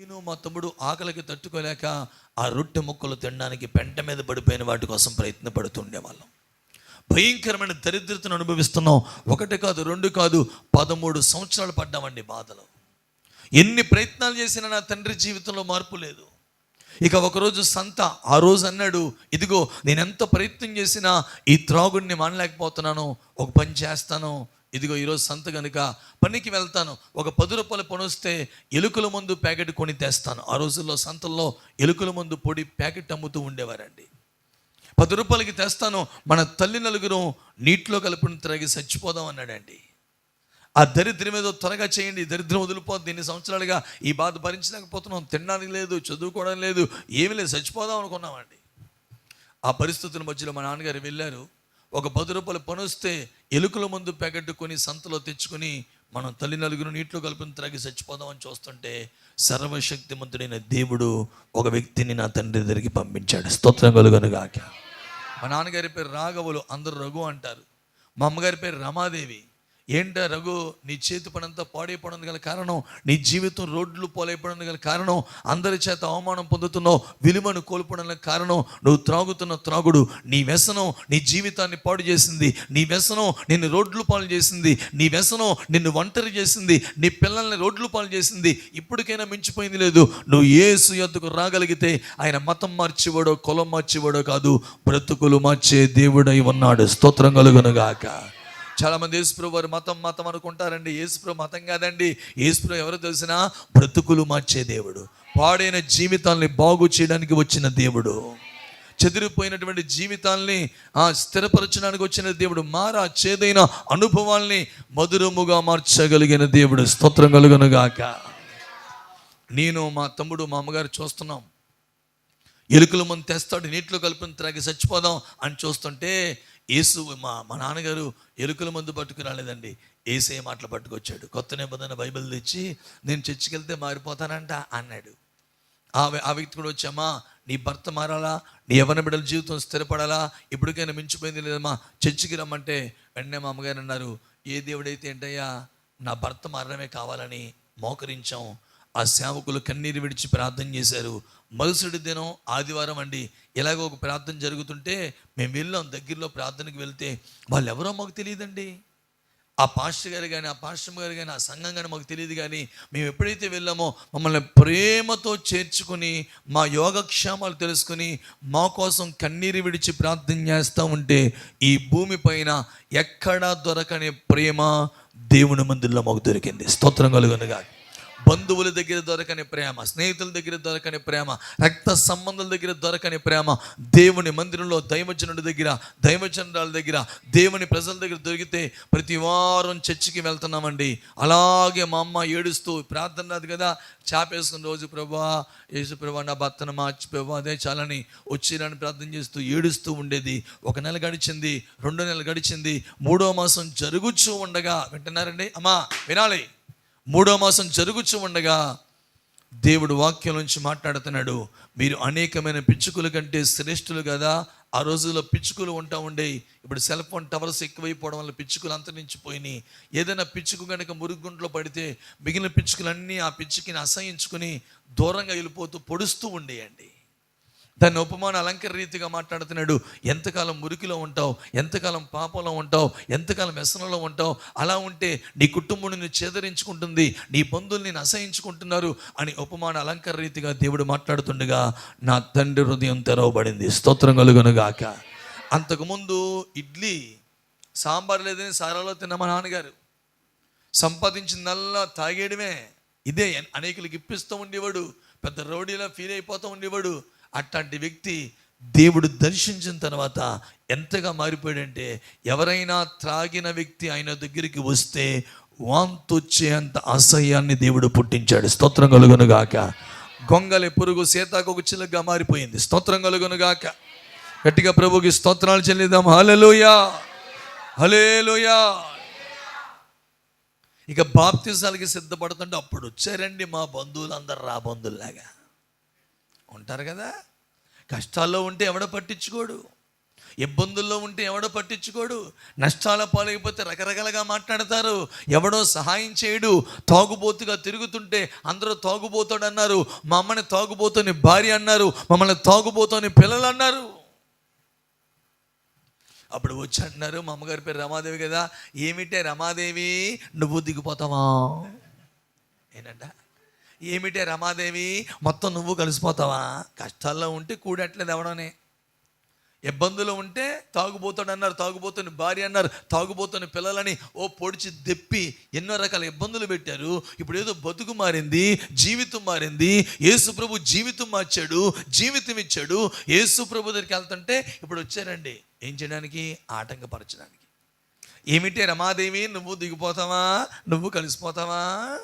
నేను మా తమ్ముడు ఆకలికి తట్టుకోలేక ఆ రొట్టె ముక్కలు తినడానికి పెంట మీద పడిపోయిన వాటి కోసం ప్రయత్నపడుతుండేవాళ్ళం. భయంకరమైన దరిద్రతను అనుభవిస్తున్నాం. ఒకటి కాదు రెండు కాదు పదమూడు సంవత్సరాలు పడ్డామండి బాధలు. ఎన్ని ప్రయత్నాలు చేసినా నా తండ్రి జీవితంలో మార్పు లేదు. ఇక ఒకరోజు సంత ఆ రోజు అన్నాడు ఇదిగో నేను ఎంత ప్రయత్నం చేసినా ఈ త్రాగుడిని మానలేకపోతున్నాను. ఒక పని చేస్తాను ఇదిగో ఈరోజు సంత కనుక పనికి వెళ్తాను ఒక పది రూపాయలు పని వస్తే ఎలుకల మందు ప్యాకెట్ కొని తెస్తాను. ఆ రోజుల్లో సంతల్లో ఎలుకల మందు పొడి ప్యాకెట్ అమ్ముతూ ఉండేవారండి. పది రూపాయలకి తెస్తాను మన తల్లి నలుగురు నీటిలో కలుపుని తిరిగి చచ్చిపోదాం అన్నాడండి. ఆ దరిద్రం ఏదో త్వరగా చేయండి దరిద్రం వదిలిపోద్ది. ఎన్ని సంవత్సరాలుగా ఈ బాధ భరించలేకపోతున్నాం తినడానికి లేదు చదువుకోవడం లేదు ఏమీ లేదు చచ్చిపోదాం అనుకున్నామండి. ఆ పరిస్థితుల మధ్యలో మా నాన్నగారు వెళ్ళారు. ఒక పది రూపాయలు పనొస్తే ఎలుకల ముందు పెగట్టుకొని సంతలో తెచ్చుకొని మనం తల్లి నలుగురు నీటిలో కలిపిన త్రాగి చచ్చిపోదామని చూస్తుంటే సర్వశక్తిమంతుడైన దేవుడు ఒక వ్యక్తిని నా తండ్రి దగ్గరికి పంపించాడు. స్తోత్రం కలుగనుగాక మా నాన్నగారి పేరు రాఘవులు అందరూ రఘు అంటారు. మా అమ్మగారి పేరు రమాదేవి. ఏంటా రఘు నీ చేతి పనంతా పాడైపోవడం గల కారణం నీ జీవితం రోడ్లు పోలైపోవడం గల కారణం అందరి చేత అవమానం పొందుతున్నావు విలువను కోల్పోవడానికి కారణం నువ్వు త్రాగుతున్న త్రాగుడు నీ వ్యసనం నీ జీవితాన్ని పాడు చేసింది నీ వ్యసనం నిన్ను రోడ్లు పాలు చేసింది నీ వ్యసనం నిన్ను ఒంటరి చేసింది నీ పిల్లల్ని రోడ్లు పాలు చేసింది ఇప్పటికైనా మించిపోయింది లేదు. నువ్వు ఏసు సుయత్తుకు రాగలిగితే ఆయన మతం మార్చేవాడో కులం మార్చేవాడో కాదు బ్రతుకులు మార్చే దేవుడై ఉన్నాడు. స్తోత్రం కలుగునుగాక. చాలామంది యేసుప్రభు వారు మతం మతం అనుకుంటారండి. యేసుప్రభు మతం కాదండి. యేసుప్రభు ఎవరు తెలిసినా? బ్రతుకులు మార్చే దేవుడు. పాడైన జీవితాల్ని బాగు చేయడానికి వచ్చిన దేవుడు. చెదిరిపోయినటువంటి జీవితాల్ని ఆ స్థిరపరచడానికి వచ్చిన దేవుడు. మారా చేదైన అనుభవాల్ని మధురముగా మార్చగలిగిన దేవుడు. స్తోత్రం కలుగునుగాక నేను మా తమ్ముడు మా అమ్మగారు చూస్తున్నాం. ఎలుకల మంది తెస్తాడు నీటిలో కలిపిన త్రాగి చచ్చిపోదాం అని చూస్తుంటే యేసు మా మా నాన్నగారు ఎలుకల మందు పట్టుకు రాలేదండి. ఏసే మాటలు పట్టుకొచ్చాడు. కొత్త నిబంధన బైబిల్ తెచ్చి నేను చర్చికెళ్తే మారిపోతానంట అన్నాడు. ఆ ఆ వ్యక్తి కూడా వచ్చామా నీ భర్త మారాలా? నీ యవన బిడ్డల జీవితం స్థిరపడాలా? ఇప్పటికైనా మించిపోయింది లేదమ్మా. చర్చికి రమ్మంటే వెంటనే మా అమ్మగారు అన్నారు ఏ దేవుడైతే ఏంటయ్యా నా భర్త మారడమే కావాలని మోకరించాం. ఆ సేవకులు కన్నీరు విడిచి ప్రార్థన చేశారు. మరుసటి దినం ఆదివారం అండి ఇలాగ ఒక ప్రార్థన జరుగుతుంటే మేము వెళ్ళాం. దగ్గరలో ప్రార్థనకి వెళ్తే వాళ్ళు ఎవరో మాకు తెలియదండి. ఆ పాస్టర్ గారు కానీ ఆ పాస్టర్ గారు కానీ ఆ సంఘం కానీ మాకు తెలియదు కానీ మేము ఎప్పుడైతే వెళ్ళామో మమ్మల్ని ప్రేమతో చేర్చుకుని మా యోగక్షేమాలు తెలుసుకుని మా కోసం కన్నీరు విడిచి ప్రార్థన చేస్తూ ఉంటే ఈ భూమి పైన ఎక్కడా దొరకని ప్రేమ దేవుని మందిలో మాకు దొరికింది. స్తోత్రం కలుగునుగా బంధువుల దగ్గర దొరకని ప్రేమ స్నేహితుల దగ్గర దొరకని ప్రేమ రక్త సంబంధాల దగ్గర దొరకని ప్రేమ దేవుని మందిరంలో దైవజనుడి దగ్గర దైవజనురాల దగ్గర దేవుని ప్రజల దగ్గర దొరికితే ప్రతి వారం చర్చికి వెళ్తున్నామండి. అలాగే మా అమ్మ ఏడుస్తూ ప్రార్థన అది కదా చాపేసుకున్న రోజు ప్రభా యేసు ప్రభా నా భర్తను మార్చిపోవా అదే చాలని వచ్చిరని ప్రార్థన చేస్తూ ఏడుస్తూ ఉండేది. ఒక నెల గడిచింది రెండో నెల గడిచింది మూడో మాసం జరుగుచూ ఉండగా వింటున్నారండి? అమ్మా వినాలి. మూడో మాసం జరుగుచూ ఉండగా దేవుడు వాక్యం నుంచి మాట్లాడుతున్నాడు మీరు అనేకమైన పిచ్చుకల కంటే శ్రేష్ఠులు కదా ఆ రోజుల్లో పిచ్చుకలు ఉంటా ఉండేవి ఇప్పుడు సెల్ ఫోన్ టవర్స్ ఎక్కువైపోవడం వల్ల పిచ్చుకలు అంతరించిపోయినాయి. ఏదైనా పిచ్చుకు కనుక మురుగుంట్లో పడితే మిగిలిన పిచ్చుకలన్నీ ఆ పిచ్చుకిని అసహించుకుని దూరంగా వెళ్ళిపోతూ పొడుస్తూ ఉండేయండి. దాన్ని ఉపమాన అలంకర రీతిగా మాట్లాడుతున్నాడు. ఎంతకాలం మురికిలో ఉంటావు? ఎంతకాలం పాపంలో ఉంటావు? ఎంతకాలం వ్యసనంలో ఉంటావు? అలా ఉంటే నీ కుటుంబం నిన్ను చేదరించుకుంటుంది. నీ బంధువులు నేను అసహించుకుంటున్నారు అని ఉపమాన అలంకర రీతిగా దేవుడు మాట్లాడుతుండగా నా తండ్రి హృదయం తెరవబడింది. స్తోత్రం కలుగునుగాక అంతకుముందు ఇడ్లీ సాంబార్ లేదని సారాలో తిన్న మా నాన్నగారు. సంపాదించిందల్లా తాగేయడమే. ఇదే అనేకులకు ఇప్పిస్తూ ఉండేవాడు. పెద్ద రౌడీలా ఫీల్ అయిపోతూ ఉండేవాడు. అట్లాంటి వ్యక్తి దేవుడు దర్శించిన తర్వాత ఎంతగా మారిపోయాడంటే ఎవరైనా త్రాగిన వ్యక్తి ఆయన దగ్గరికి వస్తే వాంతొచ్చే అంత అసహ్యాన్ని దేవుడు పుట్టించాడు. స్తోత్రం కలుగునుగాక గొంగలి పురుగు సీతాకొక చిలుగ్గా మారిపోయింది. స్తోత్రం కలుగునుగాక గట్టిగా ప్రభుకి స్తోత్రాలు చెల్లిద్దాం. హలలుయా హలేలుయా ఇక బాప్తిజాలకి సిద్ధపడుతుంటే అప్పుడు వచ్చారండి మా బంధువులు అందరు రా బంధువులాగా ఉంటారు కదా? కష్టాల్లో ఉంటే ఎవడో పట్టించుకోడు. ఇబ్బందుల్లో ఉంటే ఎవడో పట్టించుకోడు. నష్టాల పాలైపోతే రకరకాలుగా మాట్లాడతారు. ఎవడో సహాయం చేయడు. తాగుబోతుగా తిరుగుతుంటే అందరూ తాగుబోతాడు అన్నారు మా అమ్మని తాగుబోతోని భార్య అన్నారు. మమ్మల్ని తాగుబోతోని పిల్లలు అన్నారు. అప్పుడు వచ్చి అంటున్నారు మా అమ్మగారి పేరు రమాదేవి కదా. ఏమిటే రమాదేవి? నువ్వు దిగిపోతావా? ఏంటంటే ఏమిటే రమాదేవి? మొత్తం నువ్వు కలిసిపోతావా? కష్టాల్లో ఉంటే కూడట్లేదు ఎవడనే ఇబ్బందులు ఉంటే తాగుబోతాడు అన్నారు తాగుబోతుని భార్య అన్నారు తాగుబోతుని పిల్లలని ఓ పొడిచి దెప్పి ఎన్నో రకాల ఇబ్బందులు పెట్టారు. ఇప్పుడు ఏదో బతుకు మారింది జీవితం మారింది యేసుప్రభు జీవితం మార్చాడు జీవితం ఇచ్చాడు. యేసుప్రభు దగ్గరికి వెళ్తుంటే ఇప్పుడు వచ్చారండి. ఏం చేయడానికి? ఆటంకపరచడానికి. ఏమిటి రమాదేవి? నువ్వు దిగిపోతావా? నువ్వు కలిసిపోతావా?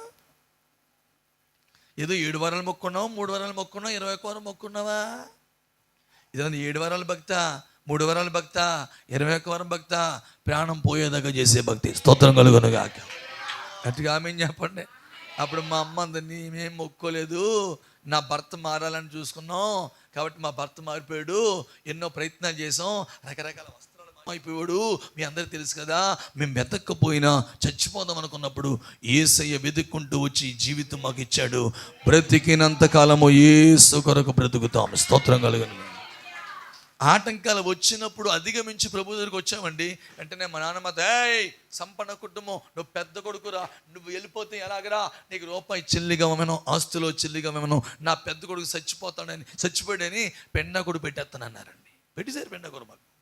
ఏదో ఏడు వారాలు మొక్కున్నావు మూడు వారాలు మొక్కున్నావు ఇరవై ఒక్క వారం మొక్కున్నావా? ఇదంతా ఏడు వారాల భక్త మూడు వారాల భక్త ఇరవై ఒక్క వారం భక్త ప్రాణం పోయేదాకా చేసే భక్తి. స్తోత్రం కలుగును గట్టిగా ఆమె చెప్పండి. అప్పుడు మా అమ్మ అందరినీ మేం మొక్కోలేదు. నా భర్త మారాలని చూసుకున్నాం. కాబట్టి మా భర్త మారిపోయాడు. ఎన్నో ప్రయత్నాలు చేసాం. రకరకాల వస్త్రాలు అయిపోయాడు మీ అందరికి తెలుసు కదా మేము వెతక్కపోయినా చచ్చిపోదాం అనుకున్నప్పుడు ఏసయ్య వెతుక్కుంటూ వచ్చి జీవితం మాకు ఇచ్చాడు. బ్రతికినంత కాలము ఏసు కొరకు బ్రతుకుతాం. స్తోత్రం కలుగును. ఆటంకాలు వచ్చినప్పుడు అధిగమించి ప్రభు దగ్గరికి వచ్చామండి. వెంటనే మా నాన్నమ్మ ఏయ్ సంపన్న కుటుంబం నువ్వు పెద్ద కొడుకురా నువ్వు వెళ్ళిపోతే ఎలాగరా నీకు రూపాయి చిల్లిగా ఇవ్వను ఆస్తులో చిల్లిగా ఇవ్వను నా పెద్ద కొడుకు చచ్చిపోతాడని చచ్చిపోయాడని పెండ కొడుకు పెట్టేస్తానన్నారండి. పెట్టేశారు పెండ కొడుకు మాకు.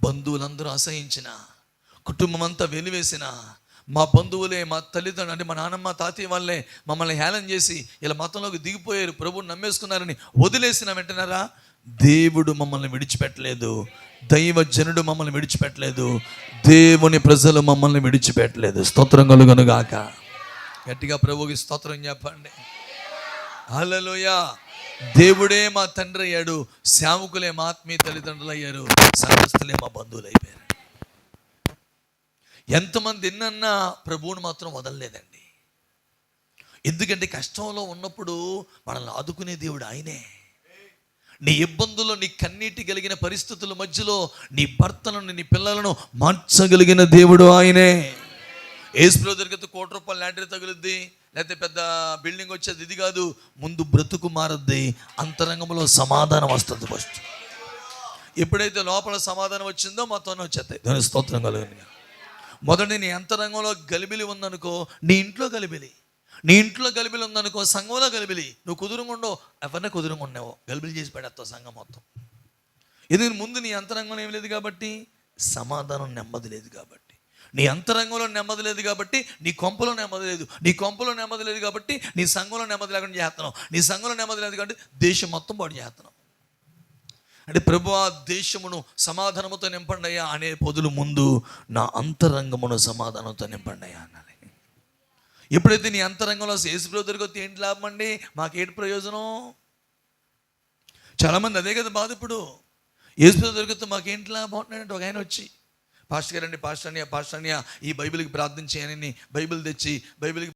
బంధువులందరూ అసహించిన కుటుంబం అంతా వెలివేసిన మా బంధువులే మా తల్లిదండ్రులు అంటే మా నాన్నమ్మ తాతయ్య వాళ్ళే మమ్మల్ని హేళన చేసి ఇలా మతంలోకి దిగిపోయారు ప్రభువుని నమ్మేసుకున్నారని వదిలేసిన వెంటనారా దేవుడు మమ్మల్ని విడిచిపెట్టలేదు దైవ జనుడు మమ్మల్ని విడిచిపెట్టలేదు దేవుని ప్రజలు మమ్మల్ని విడిచిపెట్టలేదు. స్తోత్రం కలుగనుగాక. గట్టిగా ప్రభుకి స్తోత్రం చెప్పండి. హలోయా దేవుడే మా తండ్రి అయ్యాడు. శాముకులే మా ఆత్మీయ తల్లిదండ్రులు అయ్యారు. సంఘస్థులే మా బంధువులు అయిపోయారు. ఎంతమంది ఎన్నన్నా ప్రభువుని మాత్రం వదలలేదండి. ఎందుకంటే కష్టంలో ఉన్నప్పుడు మనల్ని ఆదుకునే దేవుడు ఆయనే. నీ ఇబ్బందుల్లో నీ కన్నీటి కలిగిన పరిస్థితుల మధ్యలో నీ భర్తలను నీ పిల్లలను మార్చగలిగిన దేవుడు ఆయనే. ఏసు దొరికితే కోటి రూపాయలు లాంటిది తగులుద్ది. లేకపోతే పెద్ద బిల్డింగ్ వచ్చేది ఇది కాదు. ముందు బ్రతుకు మారద్ది అంతరంగంలో సమాధానం వస్తుంది ఫస్ట్ ఎప్పుడైతే లోపల సమాధానం వచ్చిందో మొత్తం వచ్చేస్తాయి. దాని స్తోత్రం కలిగింది మొదటి నీ అంతరంగంలో గలిబిలి ఉందనుకో నీ ఇంట్లో గలిబిలి. నీ ఇంట్లో గలిబిలి ఉందనుకో సంఘంలో గలిబిలి. నువ్వు కుదురుకుండో ఎవరినే కుదురుగుండేవో గలిబిలి చేసి పెడతావు సంఘం మొత్తం. ఎందుకు ముందు నీ అంతరంగంలో ఏం లేదు కాబట్టి సమాధానం నెమ్మది లేదు కాబట్టి. నీ అంతరంగంలో నెమ్మది లేదు కాబట్టి నీ కొంపలో నెమ్మది లేదు. నీ కొంపలో నెమ్మది లేదు కాబట్టి నీ సంఘంలో నెమ్మది లేకుండా చేస్తున్నావు. నీ సంఘంలో నెమ్మది లేదు కాబట్టి దేశం మొత్తం పాటు చేస్తున్నావు. అంటే ప్రభు ఆ దేశమును సమాధానముతో నింపండి అయ్యా అనే పొదులు ముందు నా అంతరంగమును సమాధానంతో నింపండి అయ్యా అనాలి ఎప్పుడైతే నీ అంతరంగంలో యేసుప్రభు దొరికితే ఏంటి లాభం అండి? మాకేంటి ప్రయోజనం? చాలామంది అదే కదా బాధ ఇప్పుడు. యేసుప్రభు దొరికితే మాకేంటి లాభం అంటున్నాడంటే ఒక ఆయన వచ్చి పాస్టర్ గారండి పాస్టర్ అనియా పాస్టర్ అనియా ఈ బైబిల్కి ప్రార్థన చేయనని బైబిల్ తెచ్చి బైబిల్కి